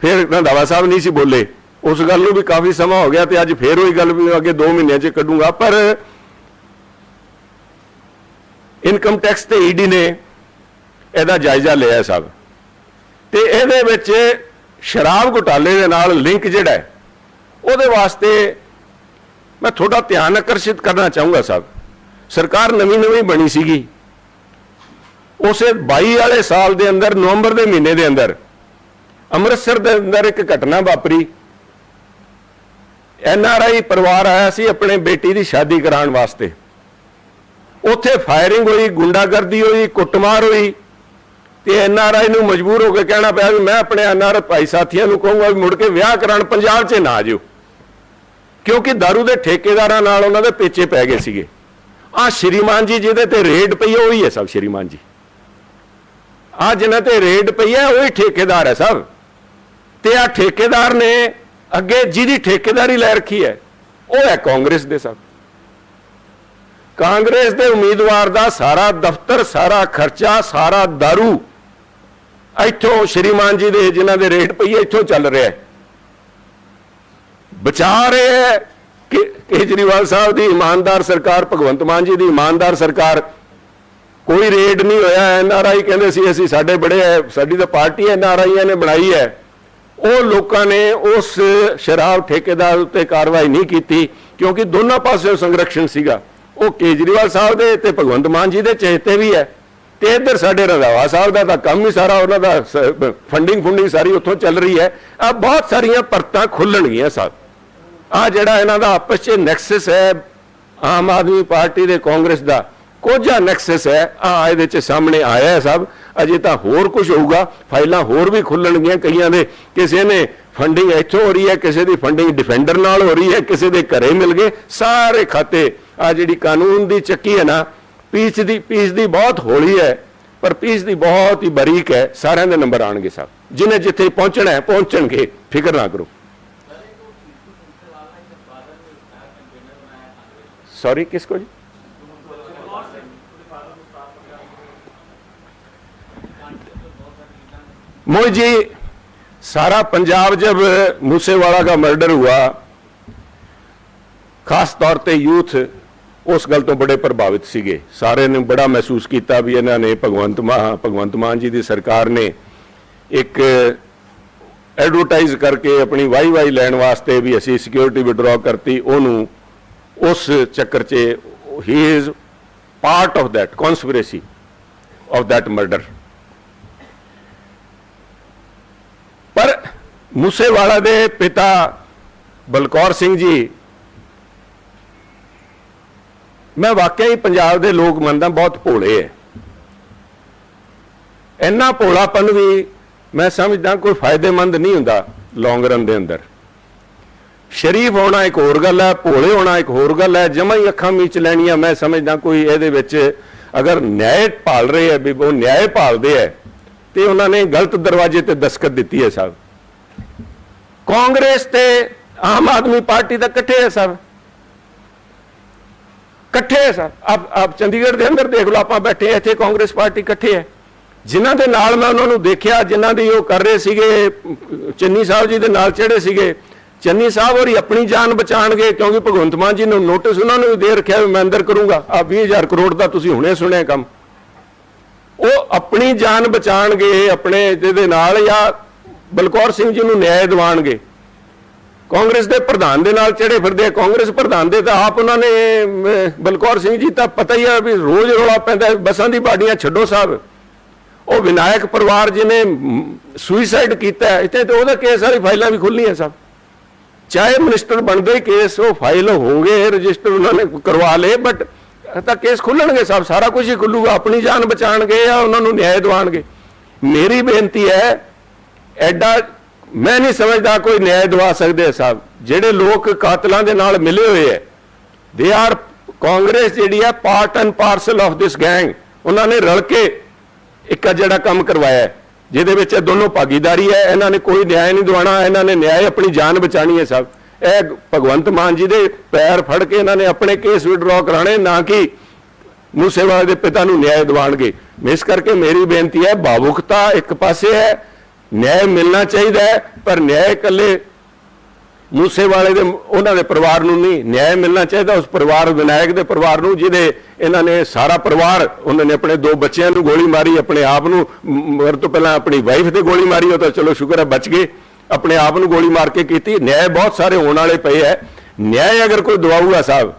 ਫਿਰ ਰੰਧਾਵਾ ਸਾਹਿਬ ਨਹੀਂ ਸੀ ਬੋਲੇ। ਉਸ ਗੱਲ ਨੂੰ ਵੀ ਕਾਫੀ ਸਮਾਂ ਹੋ ਗਿਆ ਤੇ ਅੱਜ ਫੇਰ ਉਹੀ ਗੱਲ ਵੀ ਅੱਗੇ 2 ਮਹੀਨਿਆਂ 'ਚ ਕੱਢੂੰਗਾ, ਪਰ ਇਨਕਮ ਟੈਕਸ ਤੇ ਈਡੀ ਨੇ ਇਹਦਾ ਜਾਇਜ਼ਾ ਲਿਆ ਸਭ। ਤੇ ਇਹਦੇ ਵਿੱਚ ਸ਼ਰਾਬ ਘੁਟਾਲੇ ਦੇ ਨਾਲ ਲਿੰਕ ਜਿਹੜਾ ਉਹਦੇ ਵਾਸਤੇ ਮੈਂ ਤੁਹਾਡਾ ਧਿਆਨ ਆਕਰਸ਼ਿਤ ਕਰਨਾ ਚਾਹੂੰਗਾ ਸਾਹਿਬ ਸਰਕਾਰ ਨਵੀਂ ਨਵੀਂ ਬਣੀ ਸੀਗੀ। ਉਸੇ 22 ਵਾਲੇ ਸਾਲ ਦੇ ਅੰਦਰ, ਨਵੰਬਰ ਦੇ ਮਹੀਨੇ ਦੇ ਅੰਦਰ ਅੰਮ੍ਰਿਤਸਰ ਦੇ ਅੰਦਰ ਇੱਕ ਘਟਨਾ ਵਾਪਰੀ। ਐਨ ਆਰ ਆਈ ਪਰਿਵਾਰ ਆਇਆ ਸੀ ਆਪਣੇ ਬੇਟੀ ਦੀ ਸ਼ਾਦੀ ਕਰਾਉਣ ਵਾਸਤੇ। ਉੱਥੇ ਫਾਇਰਿੰਗ ਹੋਈ, ਗੁੰਡਾਗਰਦੀ ਹੋਈ, ਕੁੱਟਮਾਰ ਹੋਈ ਤੇ ਐਨ ਆਰ ਆਈ ਨੂੰ ਮਜਬੂਰ ਹੋ ਕੇ ਕਹਿਣਾ ਪਿਆ ਵੀ ਮੈਂ ਆਪਣੇ ਐਨ ਆਰ ਭਾਈ ਸਾਥੀਆਂ ਨੂੰ ਕਹੂੰਗਾ ਵੀ ਮੁੜ ਕੇ ਵਿਆਹ ਕਰਾਉਣ ਪੰਜਾਬ 'ਚ ਨਾ ਜਿਓ। ਕਿਉਂਕਿ दारू ਦੇ ਠੇਕੇਦਾਰਾਂ ਨਾਲ ਉਹਨਾਂ ਦੇ ਪੇਚੇ ਪੈ ਗਏ ਸੀਗੇ। ਆ ਸ਼੍ਰੀਮਾਨ ਜੀ, ਜਿਹਦੇ ਤੇ ਰੇਡ ਪਈ ਹੈ ਉਹੀ ਹੈ ਸਭ ਸ਼੍ਰੀਮਾਨ ਜੀ। ਆ ਜਿਨ੍ਹਾਂ ਤੇ ਰੇਡ ਪਈ ਹੈ ਉਹੀ ਠੇਕੇਦਾਰ ਹੈ ਸਭ। ਤੇ ਆ ਠੇਕੇਦਾਰ ਨੇ ਅੱਗੇ ਜਿਹਦੀ ਠੇਕੇਦਾਰੀ ਲੈ ਰੱਖੀ ਹੈ, ਉਹ ਹੈ ਕਾਂਗਰਸ ਦੇ ਸਭ ਕਾਂਗਰਸ ਦੇ ਉਮੀਦਵਾਰ ਦਾ ਸਾਰਾ ਦਫ਼ਤਰ, ਸਾਰਾ ਖਰਚਾ, ਸਾਰਾ दारू ਇੱਥੋਂ ਸ਼੍ਰੀਮਾਨ ਜੀ ਦੇ, ਜਿਨ੍ਹਾਂ ਦੇ ਰੇਟ ਪਈ ਹੈ ਇੱਥੋਂ ਚੱਲ ਰਿਹਾ ਹੈ। ਬਚਾ ਰਹੇ ਹੈ ਕਿ ਕੇਜਰੀਵਾਲ ਸਾਹਿਬ ਦੀ ਇਮਾਨਦਾਰ ਸਰਕਾਰ, ਭਗਵੰਤ ਮਾਨ ਜੀ ਦੀ ਇਮਾਨਦਾਰ ਸਰਕਾਰ, ਕੋਈ ਰੇਡ ਨਹੀਂ ਹੋਇਆ। ਐਨ ਆਰ ਆਈ ਕਹਿੰਦੇ ਸੀ, ਅਸੀਂ ਸਾਡੇ ਬੜੇ ਹੈ, ਸਾਡੀ ਤਾਂ ਪਾਰਟੀ ਐਨ ਆਰ ਆਈਆਂ ਨੇ ਬਣਾਈ ਹੈ। ਉਹ ਲੋਕਾਂ ਨੇ ਉਸ ਸ਼ਰਾਬ ਠੇਕੇਦਾਰ ਉੱਤੇ ਕਾਰਵਾਈ ਨਹੀਂ ਕੀਤੀ, ਕਿਉਂਕਿ ਦੋਨਾਂ ਪਾਸਿਓਂ ਸੰਰਕਸ਼ਣ ਸੀਗਾ। ਉਹ ਕੇਜਰੀਵਾਲ ਸਾਹਿਬ ਦੇ ਤੇ ਭਗਵੰਤ ਮਾਨ ਜੀ ਦੇ ਚਹਤੇ ਵੀ ਹੈ ਤੇ ਇੱਧਰ ਸਾਡੇ ਰੰਧਾਵਾ ਸਾਹਿਬ ਦਾ ਤਾਂ ਕੰਮ ਹੀ ਸਾਰਾ ਉਹਨਾਂ ਦਾ ਫੰਡਿੰਗ ਫੰਡਿੰਗ ਸਾਰੀ ਉੱਥੋਂ ਚੱਲ ਰਹੀ ਹੈ। ਆ ਬਹੁਤ ਸਾਰੀਆਂ ਪਰਤਾਂ ਖੁੱਲਣਗੀਆਂ ਸਾਹਿਬ ਆ ਜਿਹੜਾ ਇਹਨਾਂ ਦਾ ਆਪਸ 'ਚ ਨੈਕਸਸ ਹੈ, ਆਮ ਆਦਮੀ ਪਾਰਟੀ ਦੇ ਕਾਂਗਰਸ ਦਾ ਕੋਝਾ ਨੈਕਸਸ ਹੈ। ਆ, ਇਹਦੇ 'ਚ ਸਾਹਮਣੇ ਆਇਆ ਹੈ ਸਭ। ਅਜੇ ਤਾਂ ਹੋਰ ਕੁਝ ਹੋਊਗਾ। ਫਾਈਲਾਂ ਹੋਰ ਵੀ ਖੁੱਲਣਗੀਆਂ ਕਈਆਂ ਦੇ। ਕਿਸੇ ਨੇ ਫੰਡਿੰਗ ਇੱਥੋਂ ਹੋ ਰਹੀ ਹੈ, ਕਿਸੇ ਦੀ ਫੰਡਿੰਗ ਡਿਫੈਂਡਰ ਨਾਲ ਹੋ ਰਹੀ ਹੈ, ਕਿਸੇ ਦੇ ਘਰੇ ਮਿਲ ਗਏ। ਸਾਰੇ ਖਾਤੇ। ਆ ਜਿਹੜੀ ਕਾਨੂੰਨ ਦੀ ਚੱਕੀ ਹੈ ਨਾ ਪੀਚ ਦੀ ਪੀਚ ਦੀ ਬਹੁਤ ਹੌਲੀ ਹੈ, ਪਰ ਪੀਚ ਦੀ ਬਹੁਤ ਹੀ ਬਰੀਕ ਹੈ। ਸਾਰਿਆਂ ਦੇ ਨੰਬਰ ਆਣਗੇ ਸਾਹਿਬ ਜਿਨੇ ਜਿੱਥੇ ਪਹੁੰਚਣਾ ਹੈ, ਪਹੁੰਚਣਗੇ। ਫਿਕਰ ਨਾ ਕਰੋ। ਸੌਰੀ ਕਿਸ को जी मोहित जी सारा पंजाब जब मूसेवाला का मर्डर हुआ ਖਾਸ ਤੌਰ ਤੇ ਯੂਥ ਉਸ ਗੱਲ ਤੋਂ ਬੜੇ ਪ੍ਰਭਾਵਿਤ ਸੀਗੇ ਸਾਰੇ ਨੇ ਬੜਾ ਮਹਿਸੂਸ ਕੀਤਾ ਵੀ ਇਹਨਾਂ ਨੇ ਭਗਵੰਤ ਮਾਨ ਭਗਵੰਤ ਮਾਨ ਜੀ ਦੀ ਸਰਕਾਰ ਨੇ ਇੱਕ ਐਡਵਰਟਾਈਜ਼ ਕਰਕੇ ਆਪਣੀ ਵਾਈ ਵਾਈ ਲੈਣ ਵਾਸਤੇ ਵੀ ਅਸੀਂ ਸਿਕਿਉਰਿਟੀ ਵਿਡਰਾਅ ਕਰਤੀ ਉਹਨੂੰ ਉਸ ਚੱਕਰ 'ਚ ਹੀ is part of that conspiracy of that murder Moosewala ਦੇ ਪਿਤਾ ਬਲਕੌਰ ਸਿੰਘ ਜੀ। ਮੈਂ ਵਾਕਿਆ ਹੀ ਪੰਜਾਬ ਦੇ ਲੋਕ ਮੰਨਦਾ ਬਹੁਤ ਭੋਲੇ ਐ। ਇੰਨਾ ਭੋਲਾਪਨ ਵੀ ਮੈਂ ਸਮਝਦਾ ਕੋਈ ਫਾਇਦੇਮੰਦ ਨਹੀਂ ਹੁੰਦਾ ਲੌਂਗ ਰਨ ਦੇ ਅੰਦਰ। ਸ਼ਰੀਫ ਹੋਣਾ ਇੱਕ ਹੋਰ ਗੱਲ ਹੈ ਭੋਲੇ ਹੋਣਾ ਇੱਕ ਹੋਰ ਗੱਲ ਹੈ ਜਮਾਂ ਹੀ ਅੱਖਾਂ ਮੀਚ ਲੈਣੀਆਂ, ਮੈਂ ਸਮਝਦਾ ਕੋਈ ਇਹਦੇ ਵਿੱਚ ਅਗਰ ਨਿਆਂ ਭਾਲ ਰਹੇ ਹੈ ਵੀ ਉਹ ਨਿਆਂ ਭਾਲਦੇ ਹੈ ਤੇ ਉਹਨਾਂ ਨੇ ਗਲਤ ਦਰਵਾਜ਼ੇ ਤੇ ਦਸਖਤ ਦਿੱਤੀ ਹੈ ਸਾਹਿਬ ਕਾਂਗਰਸ ਤੇ ਆਮ ਆਦਮੀ ਪਾਰਟੀ ਤਾਂ ਇਕੱਠੇ ਹੈ ਸਾਹਿਬ ਇਕੱਠੇ ਹੈ ਸਰ ਆਪ ਆਪ ਚੰਡੀਗੜ੍ਹ ਦੇ ਅੰਦਰ ਦੇਖ ਲਓ, ਆਪਾਂ ਬੈਠੇ ਇੱਥੇ ਕਾਂਗਰਸ ਪਾਰਟੀ ਇਕੱਠੇ ਹੈ ਜਿਨ੍ਹਾਂ ਦੇ ਨਾਲ ਮੈਂ ਉਹਨਾਂ ਨੂੰ ਦੇਖਿਆ, ਜਿਨ੍ਹਾਂ ਦੀ ਉਹ ਕਰ ਰਹੇ ਸੀਗੇ, ਚੰਨੀ ਸਾਹਿਬ ਜੀ ਦੇ ਨਾਲ ਚੜੇ ਸੀਗੇ। ਚੰਨੀ ਸਾਹਿਬ ਹੋਰੀ ਆਪਣੀ ਜਾਨ ਬਚਾਣਗੇ ਕਿਉਂਕਿ ਭਗਵੰਤ ਮਾਨ ਜੀ ਨੂੰ ਨੋਟਿਸ ਉਹਨਾਂ ਨੂੰ ਵੀ ਦੇ ਰੱਖਿਆ ਵੀ ਮੈਂ ਅੰਦਰ ਕਰੂੰਗਾ। ਆ 20000 ਕਰੋੜ ਦਾ ਤੁਸੀਂ ਹੁਣੇ ਸੁਣਿਆ ਕੰਮ। ਉਹ ਆਪਣੀ ਜਾਨ ਬਚਾਣਗੇ ਆਪਣੇ ਜਿਹਦੇ ਨਾਲ ਜਾਂ ਬਲਕੌਰ ਸਿੰਘ ਜੀ ਨੂੰ ਨਿਆਂ ਦਿਵਾਣਗੇ। ਕਾਂਗਰਸ ਦੇ ਪ੍ਰਧਾਨ ਦੇ ਨਾਲ ਚੜੇ ਫਿਰਦੇ ਆ। ਕਾਂਗਰਸ ਪ੍ਰਧਾਨ ਦੇ ਤਾਂ ਆਪ ਉਹਨਾਂ ਨੇ ਬਲਕੌਰ ਸਿੰਘ ਜੀ ਤਾਂ ਪਤਾ ਹੀ ਆ ਵੀ ਰੋਜ਼ ਰੌਲਾ ਪੈਂਦਾ ਹੈ, ਬੱਸਾਂ ਦੀ ਬਾਡੀਆਂ ਛੱਡੋ ਸਾਹਿਬ ਉਹ ਵਿਨਾਇਕ ਪਰਿਵਾਰ ਜਿਹਨੇ ਸੁਈਸਾਈਡ ਕੀਤਾ ਇੱਥੇ ਤੇ ਉਹਦਾ ਕੇਸ ਵਾਲੀ ਫਾਈਲਾਂ ਵੀ ਖੁੱਲੀਆਂ ਸਭ। ਚਾਹੇ ਮਿਨਿਸਟਰ ਬਣਦੇ ਕੇਸ ਉਹ ਫਾਈਲ ਹੋਗੇ ਰਜਿਸਟਰ ਉਹਨਾਂ ਨੇ ਕਰਵਾ ਲਏ ਬਟ ਤਾਂ ਕੇਸ ਖੁੱਲਣਗੇ ਸਭ। ਸਾਰਾ ਕੁਝ ਹੀ ਖੁੱਲੂਗਾ ਆਪਣੀ ਜਾਨ ਬਚਾਣਗੇ ਜਾਂ ਉਹਨਾਂ ਨੂੰ ਨਿਆਂ ਦਿਵਾਣਗੇ। ਮੇਰੀ ਬੇਨਤੀ ਹੈ ਐਡਾ ਮੈਂ ਨਹੀਂ ਸਮਝਦਾ ਕੋਈ ਨਿਆਂ ਦਵਾ ਸਕਦੇ ਸਾਹਿਬ। ਜਿਹੜੇ ਲੋਕ ਕਾਤਲਾਂ ਦੇ ਨਾਲ ਮਿਲੇ ਹੋਏ ਹੈ ਦੇ ਆਰ ਕਾਂਗਰਸ ਜਿਹੜੀ ਹੈ part and parcel of this gang ਉਹਨਾਂ ਨੇ ਰਲ ਕੇ ਇੱਕ ਜਿਹੜਾ ਕੰਮ ਕਰਵਾਇਆ ਜਿਹਦੇ ਵਿੱਚ ਇਹ ਦੋਨੋਂ ਭਾਗੀਦਾਰੀ ਹੈ ਇਹਨਾਂ ਨੇ ਕੋਈ ਨਿਆਂ ਨਹੀਂ ਦਿਵਾਣਾ ਇਹਨਾਂ ਨੇ ਨਿਆਂ ਆਪਣੀ ਜਾਨ ਬਚਾਣੀ ਹੈ ਸਭ ਇਹ ਭਗਵੰਤ ਮਾਨ ਜੀ ਦੇ ਪੈਰ ਫੜ ਕੇ ਇਹਨਾਂ ਨੇ ਆਪਣੇ ਕੇਸ ਵਿਡਰਾਅ ਕਰਾਣੇ ਨਾ ਕਿ ਮੂਸੇਵਾਲੇ ਦੇ ਪਿਤਾ ਨੂੰ ਨਿਆਂ ਦਿਵਾਣਗੇ ਇਸ ਕਰਕੇ ਮੇਰੀ ਬੇਨਤੀ ਹੈ ਭਾਵੁਕਤਾ ਇੱਕ ਪਾਸੇ ਹੈ ਨਿਆਂ ਮਿਲਣਾ ਚਾਹੀਦਾ ਹੈ ਪਰ ਨਿਆਂ ਇਕੱਲੇ ਮੂਸੇਵਾਲੇ ਦੇ ਉਹਨਾਂ ਦੇ ਪਰਿਵਾਰ ਨੂੰ ਨਹੀਂ ਨਿਆਂ ਮਿਲਣਾ ਚਾਹੀਦਾ ਉਸ ਪਰਿਵਾਰ ਵਿਨਾਇਕ ਦੇ ਪਰਿਵਾਰ ਨੂੰ ਜਿਹਦੇ ਇਹਨਾਂ ਨੇ ਸਾਰਾ ਪਰਿਵਾਰ ਉਹਨਾਂ ਨੇ ਆਪਣੇ ਦੋ ਬੱਚਿਆਂ ਨੂੰ ਗੋਲੀ ਮਾਰੀ ਆਪਣੇ ਆਪ ਨੂੰ ਮ- ਤੋਂ ਪਹਿਲਾਂ ਆਪਣੀ ਵਾਈਫ ਤੇ ਗੋਲੀ ਮਾਰੀ ਉਹ ਤਾਂ ਚਲੋ ਸ਼ੁਕਰ ਹੈ ਬਚ ਗਏ ਆਪਣੇ ਆਪ ਨੂੰ ਗੋਲੀ ਮਾਰ ਕੇ ਕੀਤੀ ਨਿਆਂ ਬਹੁਤ ਸਾਰੇ ਹੋਣ ਵਾਲੇ ਪਏ ਹੈ ਨਿਆਂ ਅਗਰ ਕੋਈ ਦਵਾਊਗਾ ਸਾਹਿਬ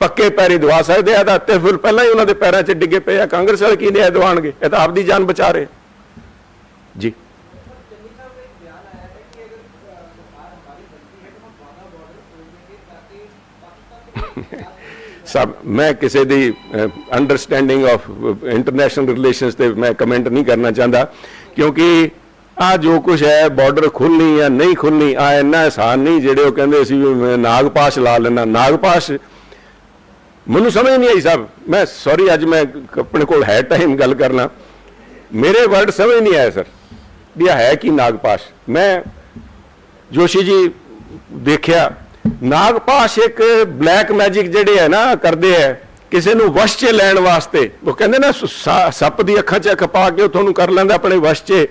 ਪੱਕੇ ਪੈਰੀ ਦਵਾ ਸਕਦੇ ਆ ਤਾਂ ਤੇ ਫਿਰ ਪਹਿਲਾਂ ਹੀ ਉਹਨਾਂ ਦੇ ਪੈਰਾਂ 'ਚ ਡਿੱਗੇ ਪਏ ਆ ਕਾਂਗਰਸ ਵਾਲੇ ਕੀ ਨਿਆਂ ਦਿਵਾਣਗੇ ਇਹ ਤਾਂ ਆਪਦੀ ਜਾਨ ਬਚਾ ਰਹੇ ਜੀ ਸਭ, ਮੈਂ ਕਿਸੇ ਦੀ ਅੰਡਰਸਟੈਂਡਿੰਗ ਆਫ ਇੰਟਰਨੈਸ਼ਨਲ ਰਿਲੇਸ਼ਨਸ ਤੇ ਮੈਂ ਕਮੈਂਟ ਨਹੀਂ ਕਰਨਾ ਚਾਹੁੰਦਾ, ਕਿਉਂਕਿ ਆ ਜੋ ਕੁਝ ਹੈ ਬਾਰਡਰ ਖੁੱਲਣੀ ਜਾਂ ਨਹੀਂ ਖੁੱਲਣੀ ਆ ਇੰਨਾ ਆਸਾਨ ਨਹੀਂ, ਜਿਹੜੇ ਉਹ ਕਹਿੰਦੇ ਸੀ ਵੀ ਮੈਂ ਨਾਗਪਾਸ਼ ਲਾ ਲੈਣਾ ਨਾਗਪਾਸ਼ ਮੈਨੂੰ ਸਮਝ ਨਹੀਂ ਆਈ ਸਾਹਿਬ ਮੈਂ ਸੌਰੀ ਅੱਜ ਮੈਂ ਆਪਣੇ ਕੋਲ ਹੈ ਟਾਈਮ ਗੱਲ ਕਰਨਾ। ਮੇਰੇ ਵਰਡ ਸਮਝ ਨਹੀਂ ਆਇਆ ਸਰ ਵੀ ਇਹ ਹੈ ਕੀ ਨਾਗਪਾਸ਼ ਮੈਂ ਜੋਸ਼ੀ ਜੀ ਦੇਖਿਆ ਨਾਗਪਾਸ਼ ਇੱਕ ਬਲੈਕ ਮੈਜਿਕ ਜਿਹੜੇ ਹੈ ਨਾ, ਕਰਦੇ ਹੈ ਕਿਸੇ ਨੂੰ ਵਸ਼ 'ਚ ਲੈਣ ਵਾਸਤੇ। ਉਹ ਕਹਿੰਦੇ ਨਾ ਸੱਪ ਦੀ ਅੱਖਾਂ 'ਚ ਅੱਖ ਪਾ ਕੇ ਉਹ ਤੁਹਾਨੂੰ ਕਰ ਲੈਂਦਾ ਆਪਣੇ ਵਸ਼ 'ਚ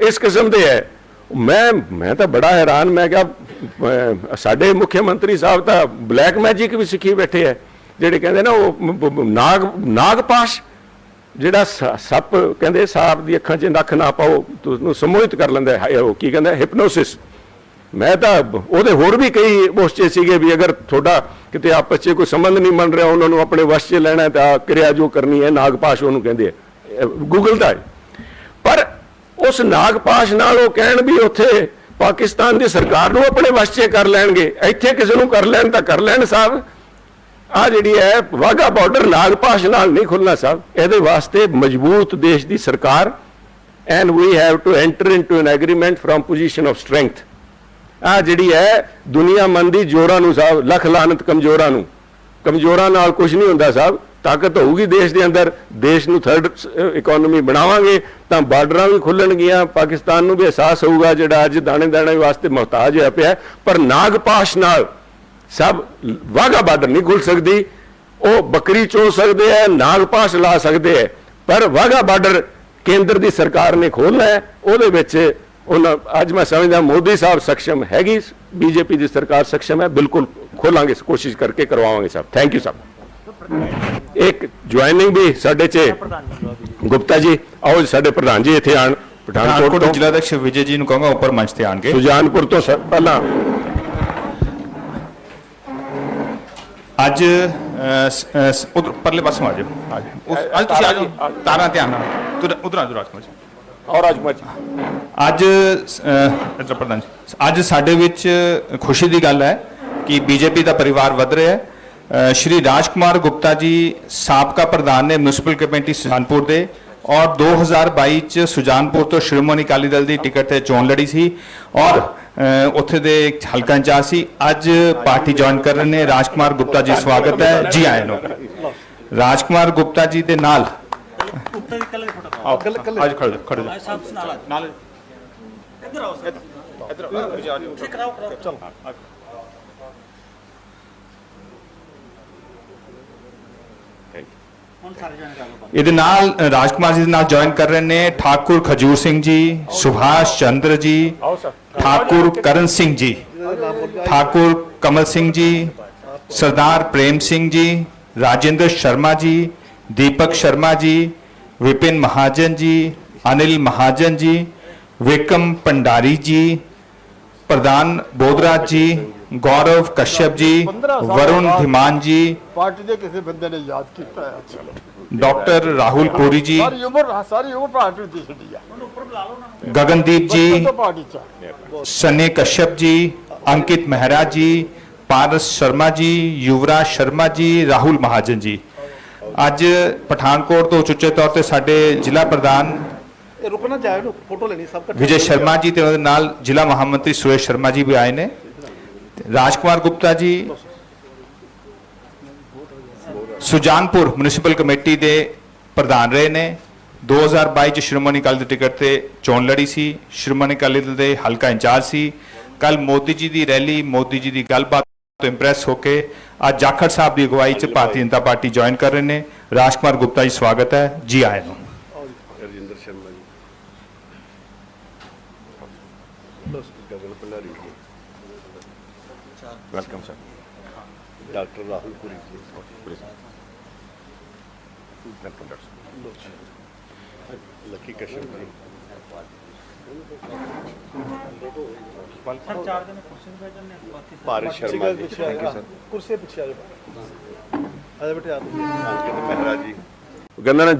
ਇਸ ਕਿਸਮ ਦੇ ਹੈ ਮੈਂ ਮੈਂ ਤਾਂ ਬੜਾ ਹੈਰਾਨ, ਮੈਂ ਕਿਹਾ ਸਾਡੇ ਮੁੱਖ ਮੰਤਰੀ ਸਾਹਿਬ ਤਾਂ ਬਲੈਕ ਮੈਜਿਕ ਵੀ ਸਿੱਖੀ ਬੈਠੇ ਹੈ ਜਿਹੜੇ ਕਹਿੰਦੇ ਨਾ, ਉਹ ਮ- ਨਾਗ ਨਾਗਪਾਸ਼ ਜਿਹੜਾ ਸ- ਸੱਪ ਕਹਿੰਦੇ, ਸਾਪ ਦੀ ਅੱਖਾਂ 'ਚ ਨੱਖ ਨਾ ਪਾਓ ਤੁਹਾਨੂੰ ਸਮੋਹਿਤ ਕਰ ਲੈਂਦਾ ਹੈ। ਉਹ ਕੀ ਕਹਿੰਦਾ ਹਿਪਨੋਸਿਸ ਮੈਂ ਤਾਂ ਉਹਦੇ ਹੋਰ ਵੀ ਕਈ ਉਸ 'ਚ ਸੀਗੇ ਵੀ ਅਗਰ ਤੁਹਾਡਾ ਕਿਤੇ ਆਪਸ 'ਚ ਕੋਈ ਸੰਬੰਧ ਨਹੀਂ ਬਣ ਰਿਹਾ, ਉਹਨਾਂ ਨੂੰ ਆਪਣੇ ਵਸ਼ 'ਚ ਲੈਣਾ ਤਾਂ ਕਿਰਿਆ ਜੋ ਕਰਨੀ ਹੈ ਨਾਗਪਾਸ਼ ਉਹਨੂੰ ਕਹਿੰਦੇ ਆ। ਗੂਗਲ ਦਾ ਪਰ ਉਸ ਨਾਗਪਾਸ਼ ਨਾਲ ਉਹ ਕਹਿਣ ਵੀ ਉੱਥੇ ਪਾਕਿਸਤਾਨ ਦੀ ਸਰਕਾਰ ਨੂੰ ਆਪਣੇ ਵਸ਼ 'ਚ ਕਰ ਲੈਣਗੇ, ਇੱਥੇ ਕਿਸੇ ਨੂੰ ਕਰ ਲੈਣ ਤਾਂ ਕਰ ਲੈਣ ਸਾਹਿਬ। ਆ ਜਿਹੜੀ ਹੈ ਵਾਗਾ ਬਾਰਡਰ ਨਾਗਪਾਸ਼ ਨਾਲ ਨਹੀਂ ਖੁੱਲਣਾ ਸਾਹਿਬ। ਇਹਦੇ ਵਾਸਤੇ ਮਜ਼ਬੂਤ ਦੇਸ਼ ਦੀ ਸਰਕਾਰ and we have to enter into an agreement firm position of strength ਆ ਜਿਹੜੀ ਹੈ, ਦੁਨੀਆ ਮੰਦੀ ਜੋਰਾਂ ਨੂੰ ਸਾਹਿਬ ਲੱਖ ਲਾਨਤ ਕਮਜ਼ੋਰਾਂ ਨੂੰ। ਕਮਜ਼ੋਰਾਂ ਨਾਲ ਕੁਝ ਨਹੀਂ ਹੁੰਦਾ ਸਾਹਿਬ ਤਾਕਤ ਹੋਊਗੀ ਦੇਸ਼ ਦੇ ਅੰਦਰ, ਦੇਸ਼ ਨੂੰ ਥਰਡ ਇਕਨੋਮੀ ਬਣਾਵਾਂਗੇ, ਤਾਂ ਬਾਰਡਰਾਂ ਵੀ ਖੁੱਲਣਗੀਆਂ, ਪਾਕਿਸਤਾਨ ਨੂੰ ਵੀ ਅਹਿਸਾਸ ਹੋਊਗਾ ਜਿਹੜਾ ਅੱਜ ਦਾਣੇ ਦਾਣੇ ਵਾਸਤੇ ਮੁਹਤਾਜ ਹੋਇਆ ਪਿਆ। ਪਰ ਨਾਗਪਾਸ਼ ਨਾਲ ਸਭ ਵਾਗਾ ਬਾਰਡਰ ਨਹੀਂ ਖੁੱਲ ਸਕਦੀ, ਉਹ ਬੱਕਰੀ ਚੋ ਸਕਦੇ ਹੈ, ਨਾਗਪਾਸ਼ ਲਾ ਸਕਦੇ ਹੈ। ਪਰ ਵਾਗਾ ਬਾਰਡਰ ਕੇਂਦਰ ਦੀ ਸਰਕਾਰ ਨੇ ਖੋਲ੍ਹਣਾ ਹੈ, ਉਹਦੇ ਵਿੱਚ ਉਹਨਾਂ ਅੱਜ ਮੈਂ ਸਮਝਦਾ ਮੋਦੀ ਸਾਹਿਬ ਸક્ષਮ ਹੈਗੀ ਬੀਜੇਪੀ ਦੀ ਸਰਕਾਰ ਸક્ષਮ ਹੈ ਬਿਲਕੁਲ ਖੋਲਾਂਗੇ ਕੋਸ਼ਿਸ਼ ਕਰਕੇ ਕਰਵਾਵਾਂਗੇ ਸਾਹਿਬ ਥੈਂਕ ਯੂ ਸਾਹਿਬ ਇੱਕ ਜੁਆਇਨਿੰਗ ਵੀ ਸਾਡੇ 'ਚ ਗੁਪਤਾ ਜੀ ਆਓ ਸਾਡੇ ਪ੍ਰਧਾਨ ਜੀ ਇੱਥੇ ਆਣ ਪਠਾਨਕੋਟ ਤੋਂ। ਜ਼ਿਲ੍ਹਾ ਅਧਿਕਸ਼ ਵਿਜੇ ਜੀ ਨੂੰ ਕਹਾਂਗਾ ਉੱਪਰ ਮੰਚ ਤੇ ਆਣਗੇ। ਸੁਜਾਨਪੁਰ ਤੋਂ ਪਹਿਲਾਂ। ਅੱਜ ਉਧਰ ਪਰਲੇ ਪਾਸੋਂ ਆ ਜਾਓ। ਅੱਜ ਤੁਸੀਂ ਆ ਜਾਓ। ਤਾਰਾਂ ਧਿਆਨ ਨਾਲ। ਉਧਰ ਆ ਜਾਓ ਰਾਜਕੁਮਾਰ ਜੀ। ਔਰ ਰਾਜਕੁਮਾਰ ਜੀ। ਅੱਜ ਅਹ, ਪ੍ਰਧਾਨ ਜੀ ਅੱਜ ਸਾਡੇ ਵਿੱਚ ਖੁਸ਼ੀ ਦੀ ਗੱਲ ਹੈ ਕਿ ਬੀਜੇਪੀ ਦਾ ਪਰਿਵਾਰ ਵਧ ਰਿਹਾ ਹੈ। ਅਹ, ਸ਼੍ਰੀ ਰਾਜਕੁਮਾਰ ਗੁਪਤਾ ਜੀ ਸਾਬਕਾ ਪ੍ਰਧਾਨ ਨੇ ਮਿਊਨਿਸਪਲ ਕਮੇਟੀ ਸੁਜਾਨਪੁਰ ਦੇ ਔਰ 2022 ਚ ਸੁਜਾਨਪੁਰ ਤੋਂ ਸ਼੍ਰੋਮਣੀ ਅਕਾਲੀ ਦਲ ਦੀ ਟਿਕਟ ਤੇ ਚੋਣ ਲੜੀ ਸੀ ਔਰ ਅਹ, ਉੱਥੇ ਦੇ ਇੱਕ ਹਲਕਾ ਇੰਚਾਰਜ ਸੀ। ਅੱਜ ਪਾਰਟੀ ਜੁਆਇਨ ਕਰ ਰਹੇ ਨੇ। ਰਾਜਕੁਮਾਰ ਗੁਪਤਾ ਜੀ ਸਵਾਗਤ ਹੈ। ਜੀ ਆਇਆਂ ਨੂੰ। ਰਾਜਕੁਮਾਰ ਗੁਪਤਾ ਜੀ ਦੇ ਨਾਲ ਉੱਤੇ ਕੱਲ ਫੋਟੋ ਆਓ ਅੱਜ ਖੜੋ ਖੜੋ ਆਏ ਸਾਹਿਬ ਨਾਲ ਨਾਲ ਇੱਧਰ ਆਓ ਸਰ ਇੱਧਰ ਕਰਾਓ ਕਰਾਓ ਚਲੋ ਹੁਣ ਸਾਰੇ ਜਾਣੇ ਕਰ ਲਓ ਇਹਦੇ ਨਾਲ ਅ, ਰਾਜਕੁਮਾਰ ਜੀ ਦੇ ਨਾਲ ਜੁਆਇਨ ਕਰ ਰਹੇ ਨੇ ਠਾਕੁਰ ਖਜੂਰ ਸਿੰਘ ਜੀ ਸੁਭਾਸ਼ ਚੰਦਰ ਜੀ ਠਾਕੁਰ ਕਰਨ ਸਿੰਘ ਜੀ ਠਾਕੁਰ ਕਮਲ ਸਿੰਘ ਜੀ ਸਰਦਾਰ ਪ੍ਰੇਮ ਸਿੰਘ ਜੀ ਰਾਜਿੰਦਰ ਸ਼ਰਮਾ ਜੀ ਦੀਪਕ ਸ਼ਰਮਾ ਜੀ ਵਿਪਿਨ ਮਹਾਜਨ ਜੀ ਅਨਿਲ ਮਹਾਜਨ ਜੀ ਵਿਕਮ ਪੰਡਾਰੀ ਜੀ ਪ੍ਰਧਾਨ ਬੋਧਰਾਜ ਜੀ ਗੌਰਵ ਕਸ਼ਯਪ ਜੀ ਵਰੁਣ ਧੀਮਾਨ ਜੀ ਪਾਰਟੀ ਦੇ ਕਿਸੇ ਬੰਦੇ ਨੇ ਯਾਦ ਕੀਤਾ ਹੈ ਅੱਛਾ ਡਾਕਟਰ ਰਾਹੁਲ ਕੋਰੀ ਜੀ ਸਾਰੀ ਉਮਰ ਸਾਰੀ ਉਮਰ ਪਾਰਟੀ ਦੀ ਛੱਡੀ ਆ ਗਗਨਦੀਪ ਜੀ ਬਚਪਨ ਤੋਂ ਪਾਰਟੀ ਚ ਆ। ਅੱਜ ਪਠਾਨਕੋਟ ਤੋਂ ਉਚੇਚੇ ਤੌਰ ਤੇ ਸਾਡੇ ਜ਼ਿਲ੍ਹਾ ਪ੍ਰਧਾਨ ਰੁਕਣਾ ਨੂੰ ਫੋਟੋ ਲੈਣੀ ਸਭ ਇਕੱਠੇ ਵਿਜੇ ਸ਼ਰਮਾ ਜੀ ਤੇ ਉਹਦੇ ਨਾਲ ਜ਼ਿਲ੍ਹਾ ਮਹਾਮੰਤਰੀ ਸੁਰੇਸ਼ ਸ਼ਰਮਾ ਜੀ ਵੀ ਆਏ ਨੇ। ਰਾਜਕੁਮਾਰ ਗੁਪਤਾ ਜੀ ਸੁਜਾਨਪੁਰ ਮਿਊਨਿਸਪਲ ਕਮੇਟੀ ਦੇ ਪ੍ਰਧਾਨ ਰਹੇ ਨੇ। 2022 ਚ ਸ਼੍ਰੋਮਣੀ ਅਕਾਲੀ ਦਲ ਦੀ ਟਿਕਟ ਤੇ ਚੋਣ ਲੜੀ ਸੀ। ਸ਼੍ਰੋਮਣੀ ਅਕਾਲੀ ਦਲ ਦੇ ਹਲਕਾ ਇੰਚਾਰਜ ਸੀ। ਕੱਲ ਮੋਦੀ ਜੀ ਦੀ ਰੈਲੀ ਮੋਦੀ ਜੀ ਦੀ ਗੱਲਬਾਤ ਤੋਂ ਇੰਪ੍ਰੈਸ ਹੋ ਕੇ ਅੱਜ ਜਾਖੜ ਸਾਹਿਬ ਦੀ ਅਗਵਾਈ ਚ ਭਾਰਤੀ ਜਨਤਾ ਪਾਰਟੀ ਜੁਆਇਨ ਕਰ ਰਹੇ ਨੇ। ਰਾਜਕੁਮਾਰ ਗੁਪਤਾ ਜੀ ਸਵਾਗਤ ਹੈ। ਜੀ ਆਇਆਂ ਨੂੰ। Rajinder Sharma ji. Welcome sir doctor Rahul Puri ji. Welcome doctor Lucky ਕਸ਼ਮ ਜੀ। ਸਰ ਚਾਰ ਜਣੇ ਕੁਰਸੀ ਤੇ ਬੈਠੇ ਨੇ ਬਾਕੀ Bharat Sharma ji thank you sir ਕੁਰਸੀ ਪਿੱਛੇ ਆ ਜਾਓ ਆ ਜਾ ਬੇਟੇ ਆ ਅੰਕਿਤ ਮਹਿਰਾ ਜੀ। ਕਹਿੰਦਾ ਨਾ